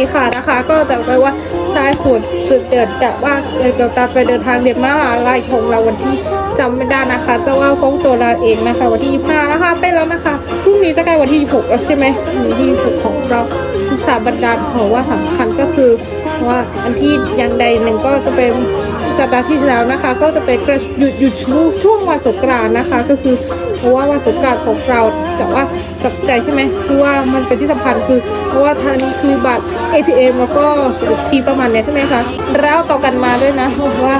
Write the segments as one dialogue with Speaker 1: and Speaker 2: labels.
Speaker 1: ดีค่ะนะคะ ก็จะไปว่าสายสุดจุดเดินแต่ว่าเกี่ยวกับไปเดินทางเรียมาลัยของเราวันที่จำไม่ได้นะคะจะว่าของตัวเราเองนะคะ วันที่25นะคะไปแล้วนะคะพรุ่งนี้จะใกล้วันที่26แล้วใช่ไหมวันที่26ของเราศึกษาบรรดาของว่าสำคัญก็คือว่าอันที่ย่างใดหนึ่งก็จะเป็นสัปดาห์ที่แล้วนะคะ ก็จะเป็นหยุดหยุดช่วงช่วงวันสงกรานต์นะคะ ก็คือ เพราะว่าวันสงกรารของเราจะว่าจับใจใช่ไหมคือว่ามันเป็นที่สำคัญคือ เพราะว่าทางนี้คือบัตร ATM แล้วก็ชีประมาณเนี้ยใช่ไหมคะแล้วต่อกันมาด้วยนะว่า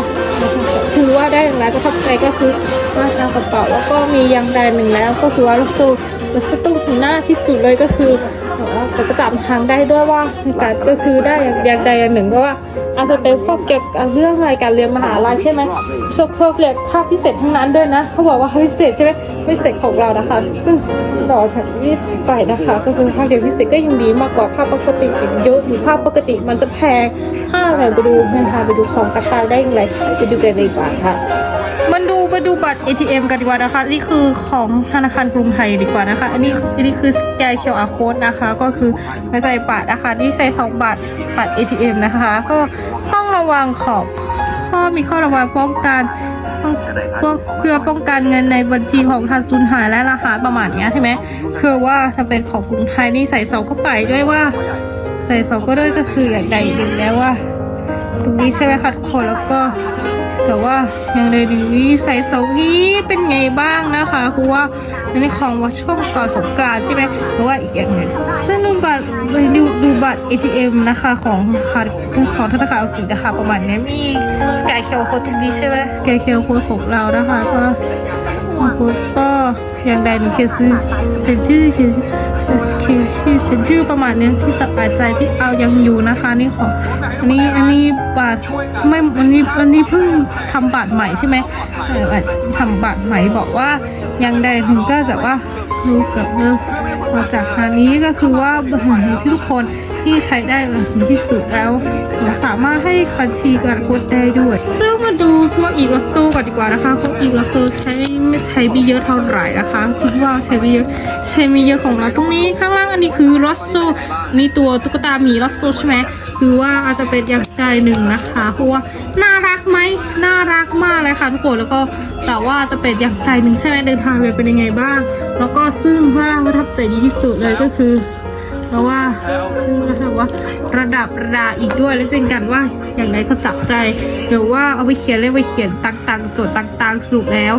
Speaker 1: คือว่าได้อย่างไรจะทับใจก็คือว่าทางกระเป๋าแล้วก็มียางใดหนึ่งแล้ว ก็คือว่าลูกโซ่มันสตุ้งหน้าที่สุดเลยก็คือ แต่ว่าก็จำทางได้ด้วยว่าการก็คือได้อย่างใดอย่างหนึ่งก็ว่าอาจจะเป็นพวกเกี่ยวกับเรื่องรายการเรียนมหาลัยใช่ไหมพวกพวกเรียนภาคพิเศษทั้งนั้นด้วยนะ เขาบอกว่าภาคพิเศษใช่ไหมพิเศษของเรานะคะ ซึ่งต่อจากนี้ไปนะคะ ก็คือภาคเรียนพิเศษก็ยังดีมากกว่าภาคปกติเยอะอยู่ภาคปกติมันจะแพงถ้าเราไปดูนะคะไปดูของต่างๆได้ย่างไรไปดูกันเลยดีกว่าค่ะ มาดูบัตร ATM กันดีกว่านะคะ นี่คือของธนาคารกรุงไทยดีกว่านะคะ อันนี้อันนี้คือสแกน QR code นะคะ ก็คือไม่ใส่บัตรนะคะ นี่ใส่สองบัตรบัตร ATM นะคะ ก็ต้องระวังขอบข้อมีข้อระวังป้องกันเพื่อป้องกันเงินในบัญชีของทางสูญหายและรหัสประมาณนี้ใช่ไหมคือว่าถ้าเป็นของกรุงไทยนี่ใส่สองก็ไปด้วยว่า ใส่สองก็ด้วยก็คืออย่างใดหนึ่งแล้วว่า ตรงนี้ใช่ไหมคะทุกคนแล้วก็ แต่ว่าอย่างใดหนึ่งนี้ใส่สองนี้เป็นไงบ้างนะคะคือว่าในของว่าช่วงก่อนสงกรานใช่ไหมหรือว่าอีกอย่างหนึ่งซึ่งดูบัตรดูดูบัตร ATM นะคะของค่ะของธนาคารออมสินะคะประมาณนี้มีสกายเคียวโคตรงนี้ใช่ไหมสกายเคียวโคของเรานะคะก็ก็อย่างใดหนึ่งเขียนชื่อเขียนชื่อเขียนชื่อ เขียนชื่อเขียนชื่อประมาณนี้ที่สบายใจที่เอายังอยู่นะคะนี่ของอันนี้อันนี้บัตรไม่อันนี้อันนี้เพิ่งทำบัตรใหม่ใช่ไหมเออทำบัตรใหม่บอกว่ายังไดถึงก็จะว่ารู้กับเออมาจากทางนี้ก็คือว่าบัตรที่ทุกคน ที่ใช้ได้แบบดีที่สุดแล้วสามารถให้บัญชีการกดได้ด้วย ซึ่งมาดูตัวอีกลอสโซก่อนดีกว่านะคะเพราะอีกลอสโซใช้ไม่ใช้ไม่เยอะเท่าไหร่นะคะคิดว่าใช้ไม่เยอะใช้ไม่เยอะของเราตรงนี้ข้างล่างอันนี้คือลอสโซนี่ตัวตุ๊กตาหมีลอสโซใช่ไหมคือว่าอาจจะเป็นอย่างใดหนึ่งนะคะเพราะว่าน่ารักไหมน่ารักมากเลยค่ะทุกคนแล้วก็แต่ว่าจะเป็นอย่างใดหนึ่งใช่ไหมเดินทางเรือเป็นยังไงบ้าง แล้วก็ซึ่งว่าประทับใจดีที่สุดเลยก็คือ เพราะว่าซึ่งนะคะว่าระดับระดาอีกด้วยและเช่นกันว่าอย่างไรก็จับใจเดี๋ยวว่าเอาไปเขียนเรียไปเขียนตังๆโจทย์ตังๆสรุปแล้ว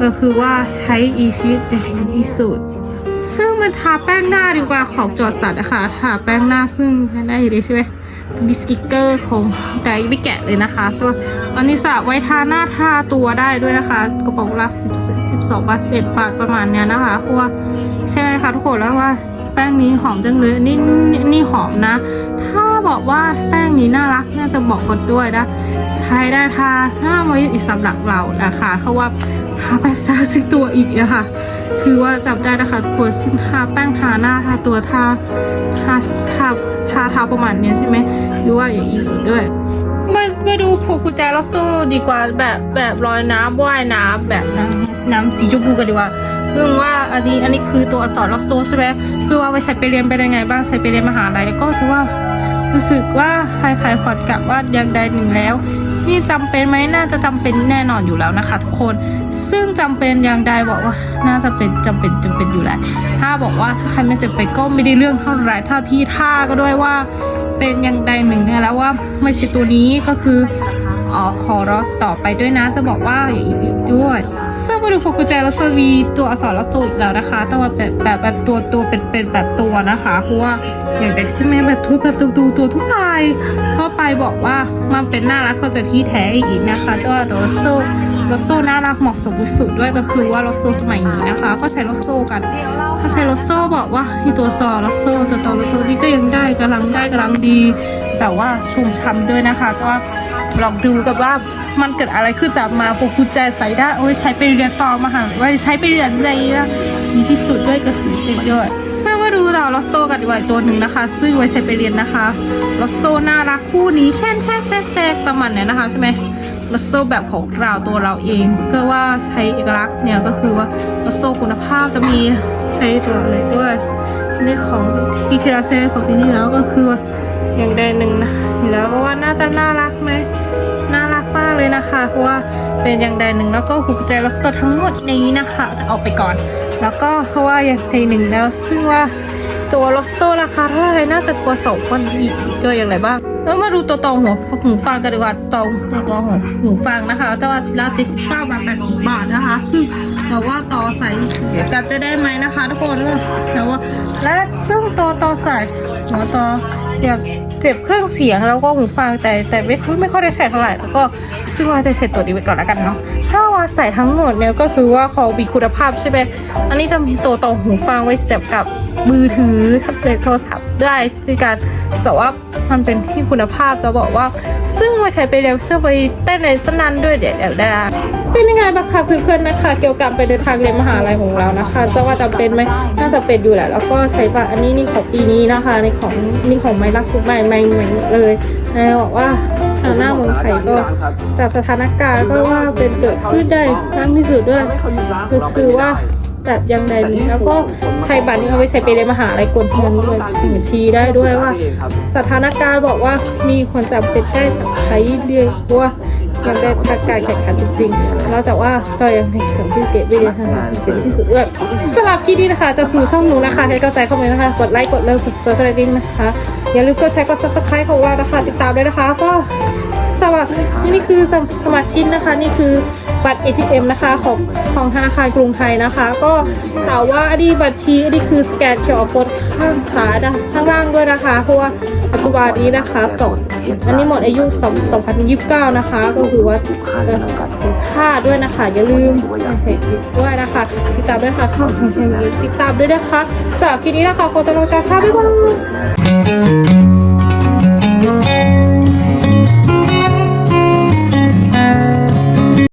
Speaker 1: ก็คือว่าใช้อีชีวิตอย่างดีที่สุดซึ่งมันทาแป้งหน้าดีกว่าของจอดสัตว์นะคะทาแป้งหน้าซึ่งได้อยู่ดีใช่ไหมมีสติกเกอร์ของแต่ไม่แกะเลยนะคะ ตัวอันนี้สะไว้ทาหน้าทาตัวได้ด้วยนะคะ กระป๋องละสิบสิบสองบาทสิบเอ็ดบาทประมาณเนี้ยนะคะเพราะว่าใช่ไหมคะทุกคนแล้วว่า แป้งนี้หอมจังเลยนี่นี่นี่หอมนะ ถ้าบอกว่าแป้งนี้น่ารักน่าจะบอกกดด้วยนะ ใช้ได้ทาห้าไว้อีกสำหรับเรานะคะเขาว่าทาไปซาสิตัวอีกนะคะคือว่าจับได้นะคะตัวซึ่งทาแป้งทาหน้าทาตัวทาทาทาทาทาประมาณนี้ใช่ไหมคือว่าอย่างอีสุดด้วยมามาดูผูกกุญแจลอสโซ่ดีกว่าแบบแบบลอยน้ำว่ายน้ำแบบน้ำน้ำสีชมพูกันดีกว่า เรื่องว่าอันนี้อันนี้คือตัวอักษรล็อสโซใช่ไหมคือว่าไปใช้ไปเรียนไปได้ไงบ้างใช้ไปเรียนมหาลัยก็รู้สึกว่ารู้สึกว่าคล้ายๆพอดกับว่าอย่างใดหนึ่งแล้ว นี่จำเป็นไหมน่าจะจำเป็นแน่นอนอยู่แล้วนะคะทุกคนซึ่งจำเป็นอย่างใดบอกว่า น่าจะเป็นจำเป็นจำเป็นอยู่แล้วถ้าบอกว่าถ้าใครไม่จำเป็นก็ไม่ได้เรื่องเท่าไหร่เท่าที่ท่าก็ด้วยว่าเป็นอย่างใดหนึ่งเนี่ยแล้วว่าไม่ใช่ตัวนี้ก็คืออ๋อขอรอต่อไปด้วยนะจะบอกว่าอย่างอีกด้วย มาดูพวกกุญแจแล้วจะมีตัวอักษรลักษณอีกแล้วนะคะ แต่ว่าแบบแบบแบบตัวตัวเป็นเป็นแบบตัวนะคะเพราะว่าอย่างเด็กใช่ไหมแบบทุกแบบตัวตัวตัวทุกลายเข้าไปบอกว่ามันเป็นน่ารักเขาจะที่แท้อีกนะคะเจ้าโรโซโรโซน่ารักเหมาะสมสุดด้วยก็คือว่าโรโซสมัยนี้นะคะ ก็ใช้โรโซกันถ้าใช้โรโซบอกว่าที่ตัวซอโรโซตัวต่อโรโซนี่ก็ยังได้กำลังได้กำลังดี แต่ว่าชุ่มช้ำด้วยนะคะก็ลองดูกับว่า มันเกิดอะไรขึ้นจากมาพวกกุญแจใส่ได้โอ้ยใช้ไปเรียนต่อมาหาว่าใช้ไปเรียนอะไรนะมีที่สุดด้วยก็คือเป็นยอดถ้าว่าดูเราลอสโซกันดีกว่าอีกตัวหนึ่งนะคะ ซึ่งไว้ใช้ไปเรียนนะคะลอสโซน่ารักคู่นี้เช่นแช่แซ่แซ่ประมาณเนี้ยนะคะใช่ไหมลอสโซแบบของเราตัวเราเองเพื่อว่าใช้เอกลักษณ์เนี่ยก็คือว่าลอสโซคุณภาพจะมีใช้ตัวอะไรด้วยในของปีที่แล้วเซของปีที่แล้วก็คืออย่างใดหนึ่งนะแล้วก็ว่าน่าจะน่ารักไหม เลยนะคะ เพราะว่าเป็นอย่างใดหนึ่งแล้วก็หูใจรสสดทั้งหมดนี้นะคะจะเอาไปก่อน แล้วก็เพราะว่าอย่างใดหนึ่งแล้ว ซึ่งว่าตัวรสโซราคาเท่าไหร่น่าจะกว่าสองคนอีกก็อย่างไรบ้างเออมาดูตัวตองหัวหูฟังกันดีกว่าตองตัวตองหัวหูฟังนะคะเจ้าว่าชิ้นละเจ็ดสิบเก้าบาทแปดสิบบาทนะคะซึ่งแต่ว่าต่อใส่เดี๋ยวกันจะได้ไหมนะคะ ทุกคนแต่ว่าและซึ่งตัวต่อใส่หัวต่อเดี๋ยว เจ็บเครื่องเสียงแล้วก็หูฟังแต่แต่ไม่ค่อยไม่ค่อยได้ใช้เท่าไหร่แล้วก็ซึ่งว่าจะใช้ตัวนี้ไปก่อนแล้วกันเนาะถ้าว่าใส่ทั้งหมดเนี่ยก็คือว่าเขามีคุณภาพใช่ไหมอันนี้จะมีตัวต่อหูฟังไว้เสียบกับมือถือแท็บเล็ตโทรศัพท์ได้ในการแต่ว่ามันเป็นที่คุณภาพจะบอกว่า ซึ่งมาใช้ไปแล้วเสื้อไปเต้นในสนันด้วยเดี๋ยวเดี๋ยวได้ เป็นยังไงบ้างคะเพื่อนๆนะคะ เกี่ยวกับไปเดินทางเรียนมหาลัยของเรานะคะจะว่าจำเป็นไหมน่าจะเป็นอยู่แหละแล้วก็ใช้บัตรอันนี้นี่ของปีนี้นะคะ ในของนี่ของไม่ล่าสุดใหม่ใหม่ใหม่เลยนะบอกว่าทางหน้าเมืองไทยก็จากสถานการณ์ก็ว่าเป็นเกิดขึ้นได้ครั้งที่สุดด้วยคือคือว่าแบบยังไงนี้แล้วก็ใช้บัตรนี้เอาไว้ใช้ไปเรียนมหาลัยกดเงินด้วยถึงชี้ได้ด้วยว่า สถานการณ์บอกว่ามีคนจำเป็นได้จากใช้เรียกว่า ยังได้ทักการแข่งขันจริงๆนอกจากว่าเรายังในส่วนที่เก็บไว้เรียนางานเป็นที่สุดด้วยสำหรับคลิปนี้นะคะจะสู่ช่องหนูนะคะให้กำลังใจเข้ามานะคะ กดไลค์กดเลิฟกดกระดิ่งนะคะ อย่าลืมกดแชร์กดซับสไครต์ของเรานะคะ ติดตามด้วยนะคะก็ สวัสดีนี่คือสมาชิกนะคะ นี่คือบัตร ATM นะคะของของธนาคารกรุงไทยนะคะ ก็ถามว่าอันนี้บัตรชี้อันนี้คือสแกนเคอร์โค้ดข้างขาด้านข้างล่างด้วยนะคะ เพราะว่าปัจจุบันนี้นะคะสองอันนี้หมดอายุ2029 นะคะ ก็คือว่าค่าด้วยนะคะ อย่าลืมเพจด้วยนะคะ ติดตามด้วยค่ะเข้าติดตามด้วยนะคะสำหรับคลิปนี้นะคะขอตัวลาไปก่อนค่ะบ๊ายบาย